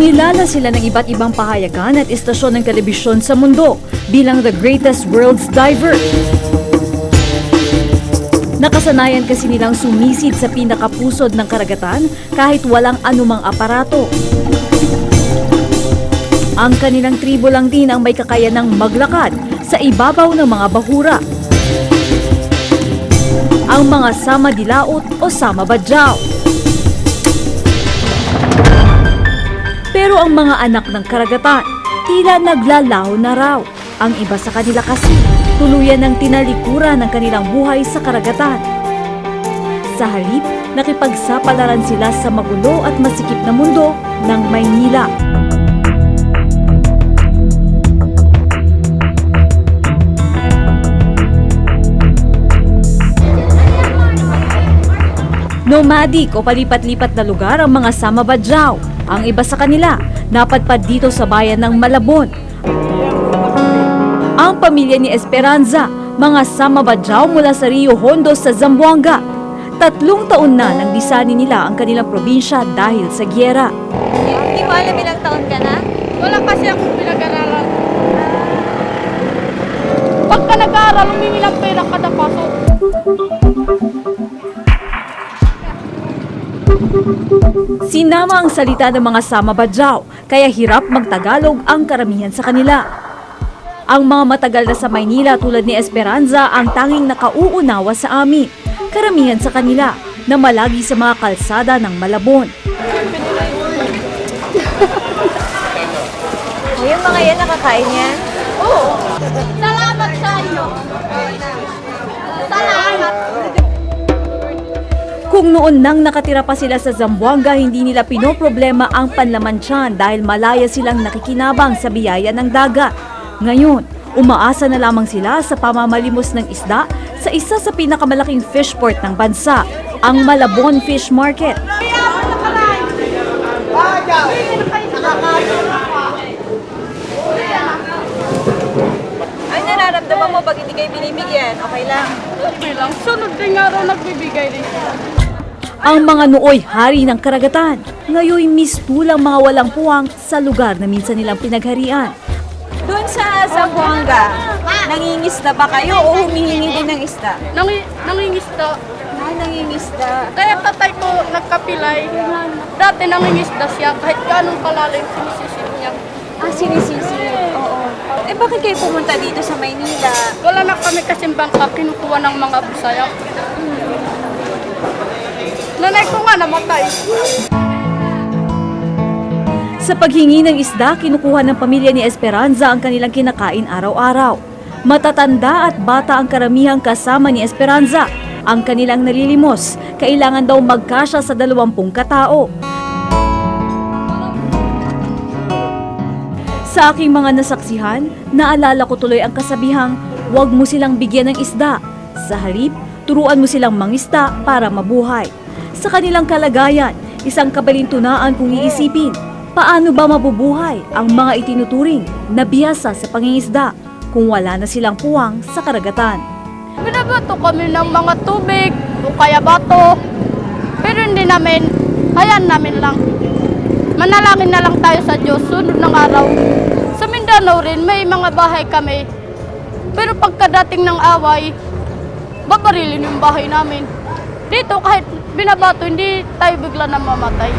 Kinilala sila ng iba't ibang pahayagan at istasyon ng telebisyon sa mundo bilang the greatest world's diver. Nakasanayan kasi nilang sumisid sa pinakapusod ng karagatan kahit walang anumang aparato. Ang kanilang tribo lang din ang may kakayanang maglakad sa ibabaw ng mga bahura. Ang mga sama dilaot o sama badyaw. Pero ang mga anak ng karagatan, tila naglalaho na raw. Ang iba sa kanila kasi, tuluyan ng tinalikuran ng kanilang buhay sa karagatan. Sa halip, nakipagsapalaran sila sa magulo at masikip na mundo ng Maynila. Nomadic o palipat-lipat na lugar ang mga Sama Badyaw. Ang iba sa kanila, napadpad dito sa bayan ng Malabon. Ang pamilya ni Esperanza, mga Sama Badyaw mula sa Rio Hondo sa Zamboanga. Tatlong taon na nang disani nila ang kanilang probinsya dahil sa gyera. Hindi mo alam ilang taon ka na? Wala kasi akong pinag-aralan. Pagka nag-aaral, humingi ng pera kada pasok. Sinama ang salita ng mga Sama Badyaw, kaya hirap magtagalog ang karamihan sa kanila. Ang mga matagal na sa Maynila tulad ni Esperanza ang tanging nakauunawa sa amin. Karamihan sa kanila na malagi sa mga kalsada ng Malabon. Yung mga yan nakakain yan? Oo. Salamat sa iyo. Salamat. Kung noon nang nakatira pa sila sa Zamboanga, hindi nila pinoproblema ang panlaman tiyan dahil malaya silang nakikinabang sa biyaya ng dagat. Ngayon, umaasa na lamang sila sa pamamalimos ng isda sa isa sa pinakamalaking fish port ng bansa, ang Malabon Fish Market. Ay, nararamdaman mo pag hindi kayo binibigyan? Okay lang. Okay lang. Sunod din nga raw nagbibigay rin. Ang mga nooy hari ng karagatan, ngayon mistulang mga walang puwang sa lugar na minsan nilang pinagharian. Doon sa Zamboanga, nangingisda ba kayo o humihingi din ng isda? Nangi, nangingisda. Ah, nangingisda. Kaya tatay ko nagkapilay. Dati nangingisda siya. Kahit ganong kalalim, sinisisid niya. Ah, sinisisi. Oo. Eh, bakit kayo pumunta dito sa Maynila? Wala na kami bangka kinukuha ng mga busaya. Nanay ko nga namatay. Sa paghingi ng isda, kinukuha ng pamilya ni Esperanza ang kanilang kinakain araw-araw. Matatanda at bata ang karamihang kasama ni Esperanza. Ang kanilang nalilimos, kailangan daw magkasya sa dalawampung katao. Sa aking mga nasaksihan, naalala ko tuloy ang kasabihang, huwag mo silang bigyan ng isda. Sa halip, turuan mo silang mangisda para mabuhay. Sa kanilang kalagayan, isang kabalintunaan kung iisipin, paano ba mabubuhay ang mga itinuturing na biyasa sa pangingisda kung wala na silang puwang sa karagatan. Binabato kami ng mga tubig o kaya bato. Pero hindi namin, hayaan namin lang. Manalangin na lang tayo sa Diyos sunod ng araw. Sa Mindanao rin, may mga bahay kami. Pero pagkadating ng away, babarilin yung bahay namin. Dito kahit binabato, hindi tayo bigla na mamatay.